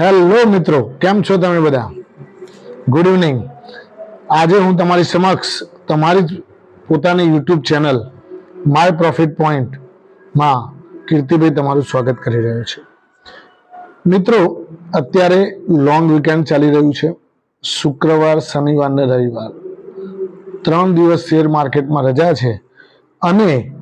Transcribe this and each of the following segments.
Hello મિત્રો. કેમ છો તમે બધા? ગુડ ઇવનિંગ આજે હું તમારી સમક્ષ તમારી જ પોતાની યુટ્યુબ ચેનલ માય પ્રોફિટ પોઈન્ટમાં કીર્તિભાઈ તમારું સ્વાગત કરી રહ્યો છે. મિત્રો, અત્યારે લોંગ વીકેન્ડ ચાલી રહ્યું છે. શુક્રવાર, શનિવાર ને રવિવાર. ત્રણ દિવસ શેર માર્કેટમાં રજા છે અને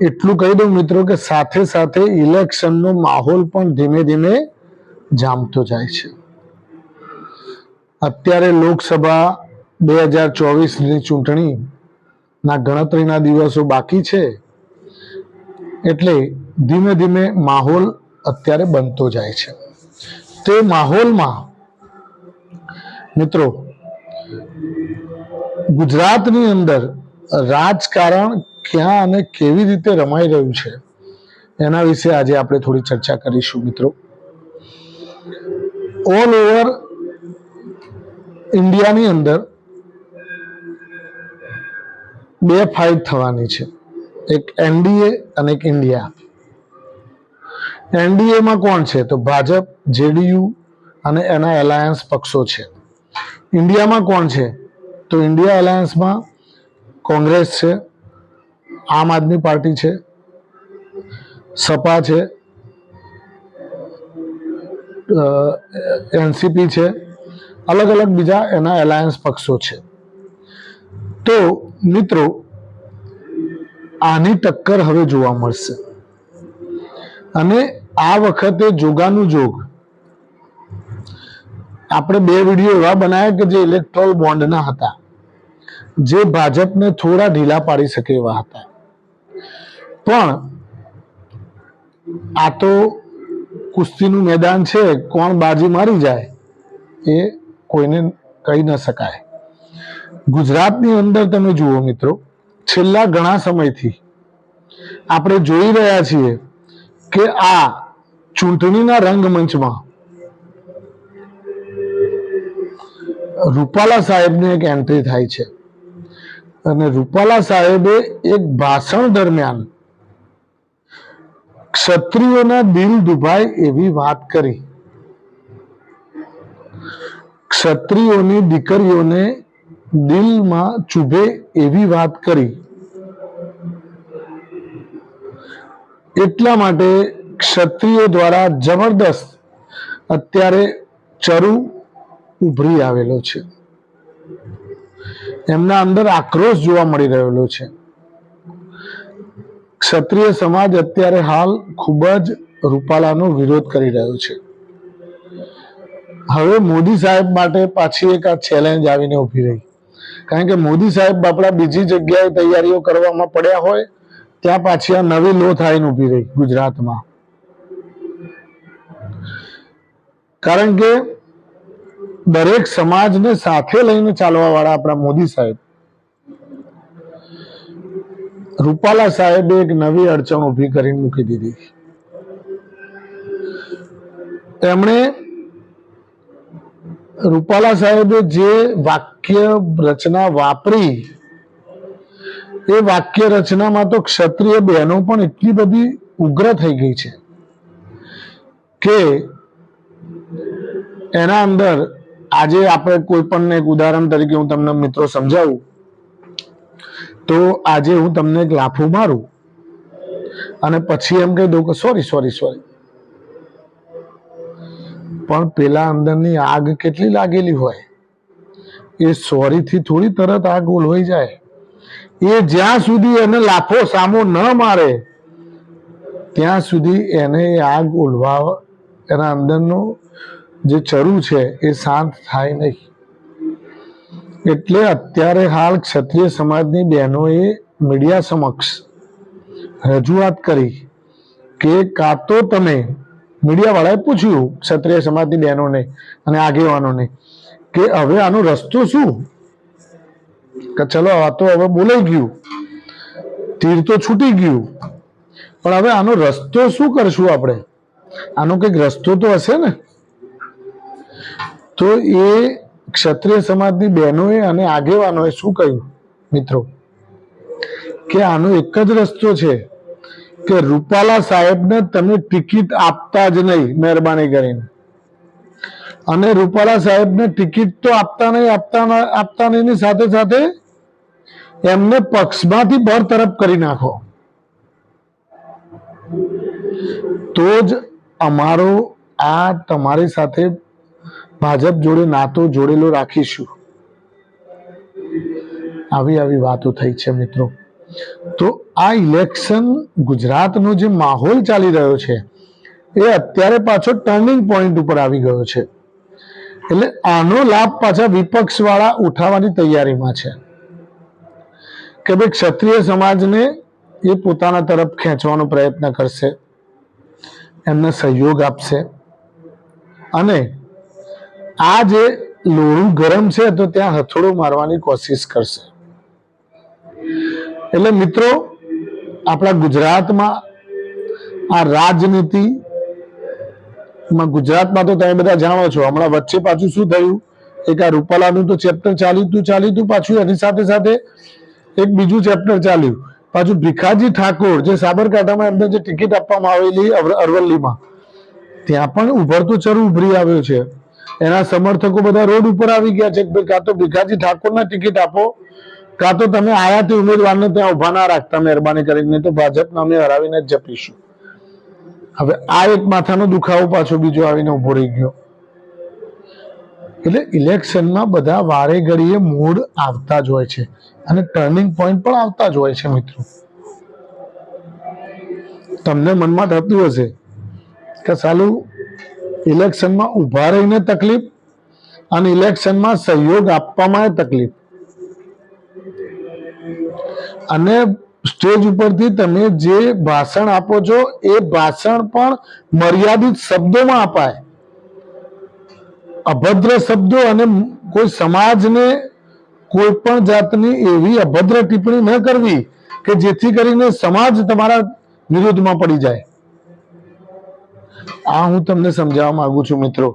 એટલું કહી દઉં મિત્રો કે સાથે સાથે ઇલેક્શનનો માહોલ પણ ધીમે ધીમે જામતો જાય છે. અત્યારે લોકસભા બે હજાર ચોવીસની ચૂંટણીના ગણતરીના દિવસો બાકી છે એટલે ધીમે ધીમે માહોલ અત્યારે બનતો જાય છે. તે માહોલમાં મિત્રો ગુજરાતની અંદર રાજકારણ ક્યાં અને કેવી રીતે રમાઈ રહ્યું છે, એના વિશે આજે આપણે થોડી ચર્ચા કરીશું મિત્રો. ઓલ ઓવર ઇન્ડિયાની અંદર બે ફાઇટ થવાની છે, એક એનડીએ અને એક ઇન્ડિયા એનડીએમાં કોણ છે? તો ભાજપ જેડીયુ અને એના એલાયન્સ પક્ષો છે. ઇન્ડિયામાં કોણ છે? તો ઇન્ડિયા એલાયન્સમાં કોંગ્રેસ છે, આમ આદમી પાર્ટી છે, સપા છે એનસીપી છે, અલગ અલગ બીજા એના એલાયન્સ પક્ષો છે. તો મિત્રો, આની ટક્કર હવે જોવા મળશે. અને આ વખતે જોગાનું જોગ. આપણે બે વીડિયો એવા બનાવ્યા કે જે ઇલેક્ટ્રોલ બોન્ડના હતા. જે ભાજપને થોડા ઢીલા પાડી શકે એવા હતા. પણ આ તો કુસ્તીનું મેદાન છે, કોણ બાજી મારી જાય એ કોઈને કહી ન શકાય. ગુજરાતની અંદર તમે જુઓ મિત્રો, છેલ્લા ઘણા સમયથી આપણે જોઈ રહ્યા છીએ કે આ ચૂંટણીના રંગમંચમાં રૂપાલા સાહેબની એક એન્ટ્રી થાય છે. અને રૂપાલા સાહેબે એક ભાષણ દરમિયાન ક્ષત્રિયોના દિલ દુભાય એવી વાત કરી. ક્ષત્રિયોની દીકરીઓને દિલમાં ચૂભે એવી વાત કરી. એટલા માટે ક્ષત્રિયો દ્વારા જબરદસ્ત અત્યારે ચરુ ઉભરી આવેલો છે. એમના અંદર આક્રોશ જોવા મળી રહેલો છે. ક્ષત્રિય સમાજ અત્યારે હાલ ખૂબ જ રૂપાલાનો વિરોધ કરી રહ્યો છે. હવે મોદી સાહેબ માટે પાછી એક આ ચેલેન્જ આવીને ઊભી રહી. કારણ કે મોદી સાહેબ આપણા બીજી જગ્યાએ તૈયારીઓ કરવામાં પડ્યા હોય, ત્યાં પાછી આ નવી લો થઈને ઊભી રહી ગુજરાતમાં. કારણ કે દરેક સમાજને સાથે લઈને ચાલવા વાળા આપણા મોદી સાહેબ. રૂપાલા સાહેબે એક નવી અડચણ ઊભી કરીને મૂકી દીધી. તેમણે રૂપાલા સાહેબે જે વાક્ય રચના વાપરી, એ વાક્ય રચનામાં તો ક્ષત્રિય બહેનો પણ એટલી બધી ઉગ્ર થઈ ગઈ છે કે એના અંદર આજે આપણે કોઈ પણ એક ઉદાહરણ તરીકે હું તમને મિત્રો સમજાવું, તો આજે હું તમને એક લાફો મારું. અને પછી એમ કહી દઉં કે સોરી સોરી સોરી પણ પેલા અંદરની આગ કેટલી લાગેલી હોય. એ સોરી થી થોડી તરત આગ ઓલવાઈ જાય. એ જ્યાં સુધી એને લાફો સામો ન મારે, ત્યાં સુધી એને આગ ઓલવા, એના અંદરનો જે ચરુ છે, એ શાંત થાય નહીં. એટલે અત્યારે હાલ ક્ષત્રિય સમાજની બહેનોએ મીડિયા સમક્ષ રજૂઆત કરી કે કાં તો તમે મીડિયા વાળાએ પૂછ્યું ક્ષત્રિય સમાજની બહેનોને અને આગેવાનોને કે હવે આનો રસ્તો શું? કે ચલો આ તો હવે બોલાઈ ગયું. તીર તો છૂટી ગયું. પણ હવે આનો રસ્તો શું કરશું આપણે? આનો કંઈક રસ્તો તો હશે ને? તો એ ક્ષત્રિય સમાજની બહેનોએ અને આગેવાનોએ શું કહ્યું, મિત્રો? કે આનો એક જ રસ્તો છે કે રૂપાલા સાહેબને તમે ટિકિટ આપતા જ નહીં મહેરબાની કરીને. અને રૂપાલા સાહેબને ટિકિટ તો આપતા નહીં, આપતા આપતા નહીં સાથે સાથે એમને પક્ષમાંથી બરતરફ કરી નાખો. તો જ અમારો આ તમારી સાથે ભાજપ જોડે નાતો જોડેલો રાખીશું. આવી આવી વાતો થઈ છે મિત્રો. તો આ ઇલેક્શન ગુજરાતનો જે માહોલ ચાલી રહ્યો છે, એ અત્યારે પાછો ટર્નિંગ પોઈન્ટ ઉપર આવી ગયો છે. એટલે આનો લાભ પાછા વિપક્ષ વાળા ઉઠાવવાની તૈયારીમાં છે. કે ભાઈ ક્ષત્રિય સમાજને એ પોતાના તરફ ખેંચવાનો પ્રયત્ન કરશે, એમને સહયોગ આપશે અને આ જે લોહું ગરમ છે તો ત્યાં હથોડો મારવાની કોશિશ કરશે. એટલે મિત્રો, આપણા ગુજરાતમાં આ રાજનીતિ માં ગુજરાતમાં તો તમે બધા જાણો છો, હમણાં વચ્ચે પાછું શું થયું? એક આ રૂપાલાનું તો ચેપ્ટર ચાલ્યું ચાલ્યું પાછું, એની સાથે સાથે એક બીજું ચેપ્ટર ચાલ્યું. પાછું ભીખાજી ઠાકોર જે સાબરકાંઠામાં એમને જે ટિકિટ આપવામાં આવેલી અરવલ્લીમાં ત્યાં પણ ઉભરતો ચર ઉભરી આવ્યો છે. એના સમર્થકો બધા રોડ ઉપર આવી ગયા છે કે કાં તો ભીખાજી ઠાકોરના ટિકિટ આપો, કાં તો તમે આયાથી ઉમેદવારને ત્યાં ઊભા ના રાખતા મહેરબાની કરીને તો ભાજપને અમે હરાવીને જ જપીશું. હવે આ એક માથાનો દુખાવો પાછો બીજો આવીને ઊભો રહી ગયો. એટલે ઇલેક્શનમાં બધા વારે ઘડીએ મૂડ આવતા જ હોય છે અને ટર્નિંગ પોઈન્ટ પણ આવતા જ હોય છે મિત્રો. તમને મનમાં થતું હશે કે સાલું ઇલેક્શનમાં ઊભા રહીને તકલીફ અને ઇલેક્શનમાં સહયોગ આપવામાં તકલીફ. અને સ્ટેજ ઉપરથી તમે જે ભાષણ આપો છો, એ ભાષણ પણ મર્યાદિત શબ્દોમાં અપાય. અભદ્ર શબ્દો અને કોઈ સમાજને કોઈ પણ જાતની એવી અભદ્ર ટિપ્પણી ન કરવી કે જેથી કરીને સમાજ તમારા વિરુદ્ધમાં પડી જાય. આ હું તમને સમજાવવા માંગુ છું મિત્રો,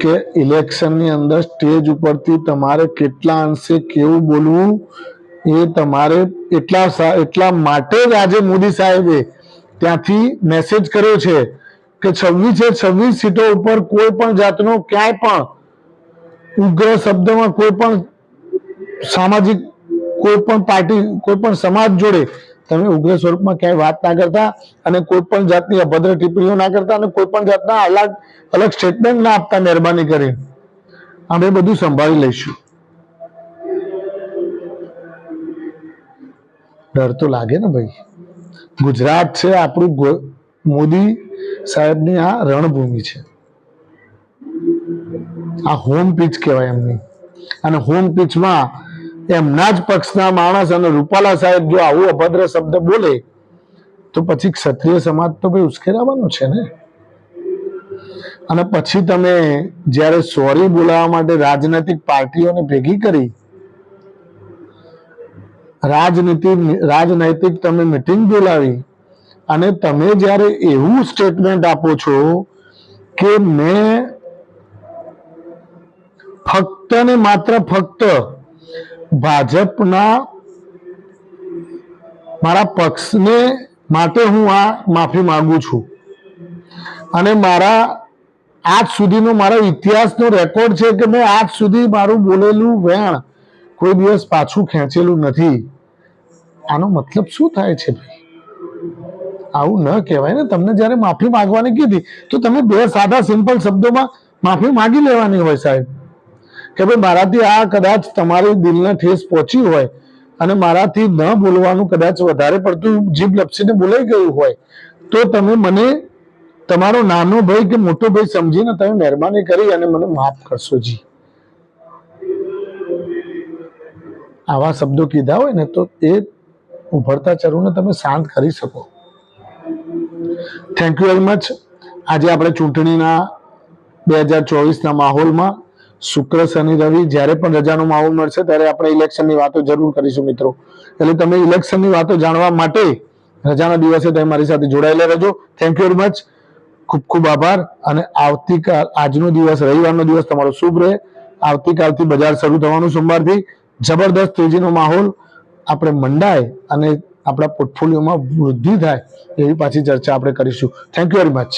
કે ઇલેક્શનની અંદર સ્ટેજ ઉપરથી તમારે કેટલા અંશે કેવું બોલવું એ તમારે એટલા એટલા માટે જ આજે મોદી સાહેબે ત્યાંથી મેસેજ કર્યો છે કે છવ્વીસે છવ્વીસ સીટો ઉપર કોઈ પણ જાતનો ક્યાંય પણ ઉગ્ર શબ્દમાં કોઈ પણ સામાજિક કોઈ પણ પાર્ટી, કોઈ પણ સમાજ જોડે તમે ઉગ્ર સ્વરૂપમાં ક્યાંય વાત ના કરતા અને કોઈ પણ જાતની અભદ્ર ટિપ્પણીઓ ના કરતા અને કોઈ પણ જાતના અલગ અલગ સ્ટેટમેન્ટ ના આપતા મહેરબાની કરી. અમે બધું સંભાળી લઈશું. ડર તો લાગે ને ભાઈ. ગુજરાત છે આપણું મોદી સાહેબની આ રણભૂમિ છે. આ હોમ પીચ કહેવાય એમની. અને હોમ પીચમાં એમના જ પક્ષના માણસ અને રૂપાલા સાહેબ જો આવું અભદ્ર શબ્દ બોલે, તો પછી ક્ષત્રિય સમાજ તો ભાઈ ઉશ્કેરાવાનો છે ને? અને પછી તમે જ્યારે સોરી બોલાવવા માટે રાજનૈતિક પાર્ટીઓને ભેગી કરી, રાજનીતિ, રાજનૈતિક તમે મિટિંગ બોલાવી, અને તમે જ્યારે એવું સ્ટેટમેન્ટ આપો છો કે મેં ફક્ત ને માત્ર ફક્ત ભાજપના મારા પક્ષને માટે હું આ માફી માંગુ છું. અને મારા આજ સુધીનો મારો ઇતિહાસનો રેકોર્ડ છે કે મેં આજ સુધી મારું બોલેલું વેણ કોઈ દિવસ પાછું ખેંચેલું નથી. આનો મતલબ શું થાય છે ભાઈ? આવું ન કહેવાય ને. તમને જ્યારે માફી માંગવાની કીધી, તો તમે બે સાદા સિમ્પલ શબ્દોમાં માફી માંગી લેવાની હોય સાહેબ. કે ભાઈ મારાથી આ કદાચ તમારી દિલને ઠેસ પહોંચી હોય અને મારાથી ન બોલવાનું કદાચ વધારે પડતું જીભ લપસીને બોલાઈ ગયું હોય, તો તમે મને તમારો નાનો ભાઈ કે મોટો ભાઈ સમજીને તમે મહેરબાની કરી અને મને માફ કરશો જી. આવા શબ્દો કીધા હોય ને તો એ ઉભરતા ચરુને તમે શાંત કરી શકો. થેન્ક યુ વેરી મચ આજે આપણે ચૂંટણીના બે હજાર ચોવીસના માહોલમાં શુક્ર, શનિ, રવિ જ્યારે પણ રજાનો માહોલ મળશે ત્યારે આપણે ઇલેક્શનની વાતો જરૂર કરીશું મિત્રો. એટલે તમે ઇલેક્શનની વાતો જાણવા માટે રજાના દિવસે તમે મારી સાથે જોડાયેલા રહેજો. થેન્ક યુ વેરી મચ ખૂબ ખૂબ આભાર અને આવતીકાલ, આજનો દિવસ, રવિવારનો દિવસ તમારો શુભ રહે. આવતીકાલથી બજાર શરૂ થવાનું સોમવારથી. જબરદસ્ત તેજીનો માહોલ આપણે મંડાય અને આપણા પોર્ટફોલિયોમાં વૃદ્ધિ થાય એવી પાછી ચર્ચા આપણે કરીશું. Thank you very much